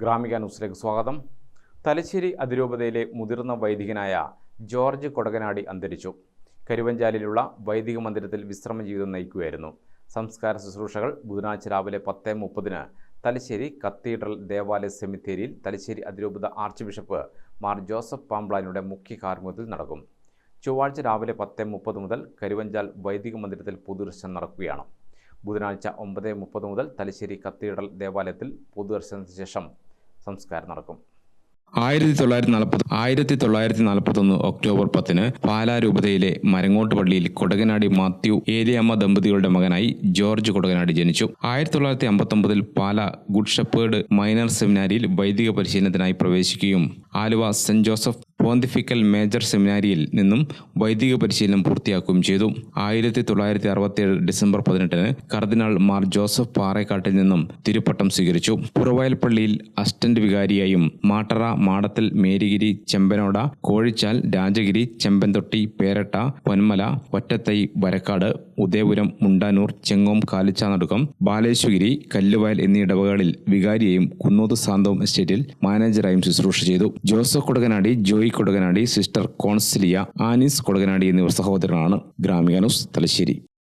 ഗ്രാമിക ന്യൂസിലേക്ക് സ്വാഗതം. തലശ്ശേരി അതിരൂപതയിലെ മുതിർന്ന വൈദികനായ ജോർജ് കൊടകനാടി അന്തരിച്ചു. കരുവഞ്ചാലിലുള്ള വൈദിക മന്ദിരത്തിൽ വിശ്രമ ജീവിതം നയിക്കുകയായിരുന്നു. സംസ്കാര ശുശ്രൂഷകൾ ബുധനാഴ്ച രാവിലെ പത്ത് മുപ്പതിന് തലശ്ശേരി കത്തീഡ്രൽ ദേവാലയ സെമിത്തേരിയിൽ തലശ്ശേരി അതിരൂപത ആർച്ച് ബിഷപ്പ് മാർ ജോസഫ് പാംബ്ലാനിയുടെ മുഖ്യ കാർമ്മികത്തിൽ നടക്കും. ചൊവ്വാഴ്ച രാവിലെ പത്ത് മുപ്പത് മുതൽ കരുവഞ്ചാൽ വൈദിക മന്ദിരത്തിൽ പൊതുദർശനം നടക്കുകയാണ്. ബുധനാഴ്ച ഒമ്പത് മുപ്പത് മുതൽ തലശ്ശേരി കത്തീഡ്രൽ ദേവാലയത്തിൽ പൊതുദർശനത്തിന് ശേഷം സംസ്കാരം നടക്കും. ആയിരത്തി തൊള്ളായിരത്തി നാൽപ്പത്തി ആയിരത്തി തൊള്ളായിരത്തി നാൽപ്പത്തൊന്ന് ഒക്ടോബർ പത്തിന് പാലാ രൂപതയിലെ മരങ്ങോട്ട് പള്ളിയിൽ കൊടകനാടി മാത്യു ഏലിയമ്മ ദമ്പതികളുടെ മകനായി ജോർജ് കൊടകനാടി ജനിച്ചു. ആയിരത്തി തൊള്ളായിരത്തി അമ്പത്തൊമ്പതിൽ പാല ഗുഡ് ഷെപ്പേർഡ് മൈനർ സെമിനാരിയിൽ വൈദിക പരിശീലനത്തിനായി പ്രവേശിക്കുകയും Aluva Saint Joseph pontifical major സെമിനാരിയിൽ നിന്നും വൈദിക പരിശീലനം പൂർത്തിയാക്കുകയും ചെയ്തു. ആയിരത്തി തൊള്ളായിരത്തി അറുപത്തിയേഴ് ഡിസംബർ പതിനെട്ടിന് കർദിനാൾ മാർ ജോസഫ് പാറേക്കാട്ടിൽ നിന്നും തിരുപ്പട്ടം സ്വീകരിച്ചു. പുറവയൽ പള്ളിയിൽ അസിസ്റ്റന്റ് വികാരിയായും മാട്ടറ മാടത്തിൽ മേരിഗിരി ചെമ്പനോട കോഴിച്ചാൽ രാജഗിരി ചെമ്പൻതൊട്ടി പേരട്ട പൊന്മല ഒറ്റത്തൈ വരക്കാട് ഉദയപുരം മുണ്ടാനൂർ ചെങ്ങോം കാലിച്ചാനടുക്കം ബാലേശ്വഗിരി കല്ലുവയൽ എന്നീ ഇടവകളിൽ വികാരിയെയും കുന്നോത്ത് സാന്തോം എസ്റ്റേറ്റിൽ മാനേജറായും ശുശ്രൂഷ ചെയ്തു. Joseph Kodakanadi Joy Kodakanadi sister കോൺസിലിയ Annie's Kodukanadi എന്നിവർ സഹോദരനാണ് ഗ്രാമിക തലശ്ശേരി.